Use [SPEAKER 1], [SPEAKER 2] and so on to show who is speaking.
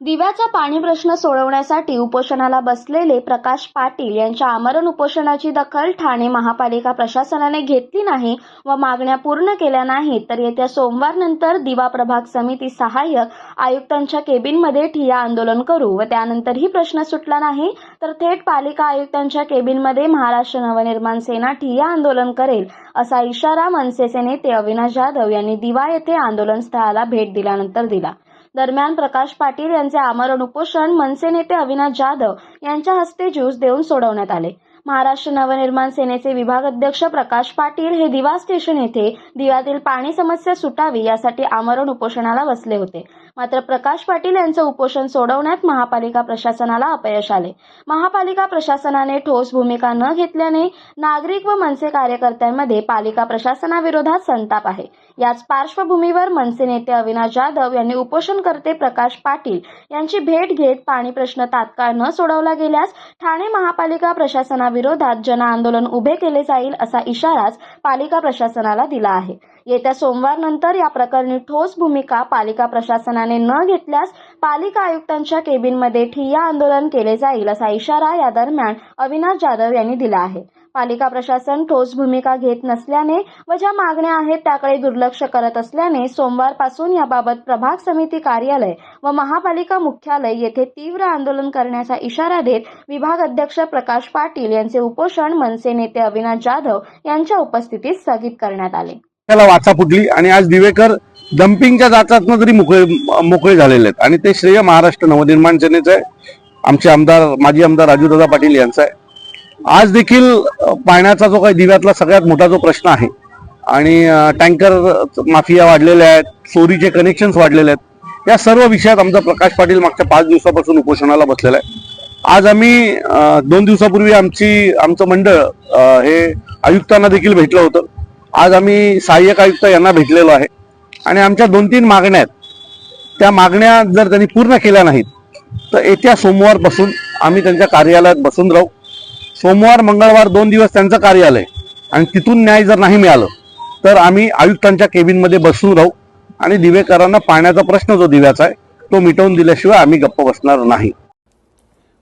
[SPEAKER 1] दिव्याचा पाणी प्रश्न सोडवण्यासाठी उपोषणाला बसलेले प्रकाश पाटील यांच्या आमरण उपोषणाची दखल ठाणे महापालिका प्रशासनाने घेतली नाही व मागण्या पूर्ण केल्या नाहीत तर येत्या सोमवारनंतर दिवा प्रभाग समिती सहाय्यक आयुक्तांच्या केबिनमध्ये ठिया आंदोलन करू व त्यानंतरही प्रश्न सुटला नाही तर थेट पालिका आयुक्तांच्या केबिनमध्ये महाराष्ट्र नवनिर्माण सेना ठिया आंदोलन करेल असा इशारा मनसेचे नेते अविनाश जाधव यांनी दिवा येथे आंदोलन स्थळाला भेट दिल्यानंतर दिला. दरम्यान प्रकाश पाटील यांचे आमरण उपोषण मनसे नेते अविनाश जाधव यांच्या हस्ते ज्यूस देऊन सोडवण्यात आले. महाराष्ट्र नवनिर्माण सेनेचे विभाग अध्यक्ष प्रकाश पाटील हे दिवा स्टेशन येथे दिव्यातील पाणी समस्या सुटावी यासाठी आमरण उपोषणाला बसले होते. मात्र प्रकाश पाटील यांचं उपोषण सोडवण्यात महापालिका प्रशासनाला अपयश आले. महापालिका प्रशासनाने ठोस भूमिका न घेतल्याने नागरिक व मनसे कार्यकर्त्यांमध्ये पालिका प्रशासनाविरोधात संताप आहे. याच पार्श्वभूमीवर मनसे नेते अविनाश जाधव यांनी उपोषणकर्ते प्रकाश पाटील यांची भेट घेत पाणी प्रश्न तात्काळ न सोडवला गेल्यास ठाणे महापालिका प्रशासनाविरोधात जनआंदोलन उभे केले जाईल असा इशाराच पालिका प्रशासनाला दिला आहे. येत्या सोमवारनंतर या प्रकरणी ठोस भूमिका पालिका प्रशासनाने न घेतल्यास पालिका आयुक्तांच्या केबिनमध्ये ठिय्या आंदोलन केले जाईल असा इशारा या दरम्यान अविनाश जाधव यांनी दिला आहे. पालिका प्रशासन ठोस भूमिका घेत नसल्याने व ज्या मागण्या आहेत त्याकडे दुर्लक्ष करत असल्याने सोमवारपासून याबाबत प्रभाग समिती कार्यालय व महापालिका मुख्यालय येथे तीव्र आंदोलन करण्याचा इशारा देत विभाग अध्यक्ष प्रकाश पाटील यांचे उपोषण मनसे नेते अविनाश जाधव यांच्या उपस्थितीत स्थगित करण्यात आले.
[SPEAKER 2] त्याला वाचा फुटली आणि आज दिवेकर डम्पिंगच्या जाचातनं तरी मोकळे मोकळे झालेले आहेत. आणि ते श्रेय महाराष्ट्र नवनिर्माण सेनेचं आहे. आमचे आमदार माजी आमदार राजूदादा पाटील यांचा आहे. आज देखील पाण्याचा जो काही दिव्यातला सगळ्यात मोठा जो प्रश्न आहे आणि टँकर माफिया वाढलेल्या आहेत चोरीचे कनेक्शन्स वाढलेले आहेत या सर्व विषयात आमचा प्रकाश पाटील मागच्या पाच दिवसापासून उपोषणाला बसलेला आहे. आज आम्ही दोन दिवसापूर्वी आमची आमचं मंडळ हे आयुक्तांना देखील भेटलं होतं. आज आम्ही सहाय्यक आयुक्त यांना भेटलेलो आहे. आणि आमच्या दोन तीन मागण्या आहेत. त्या मागण्या जर त्यांनी पूर्ण केल्या नाहीत तर येत्या सोमवारपासून आम्ही त्यांच्या कार्यालयात बसून राहू. सोमवार मंगळवार दोन दिवस त्यांचं कार्यालय आणि तिथून न्याय जर नाही मिळालं तर आम्ही आयुक्तांच्या केबिनमध्ये बसून राहू. आणि दिवेकरांना पाण्याचा प्रश्न जो दिव्याचा आहे तो मिटवून दिल्याशिवाय आम्ही गप्प बसणार नाही.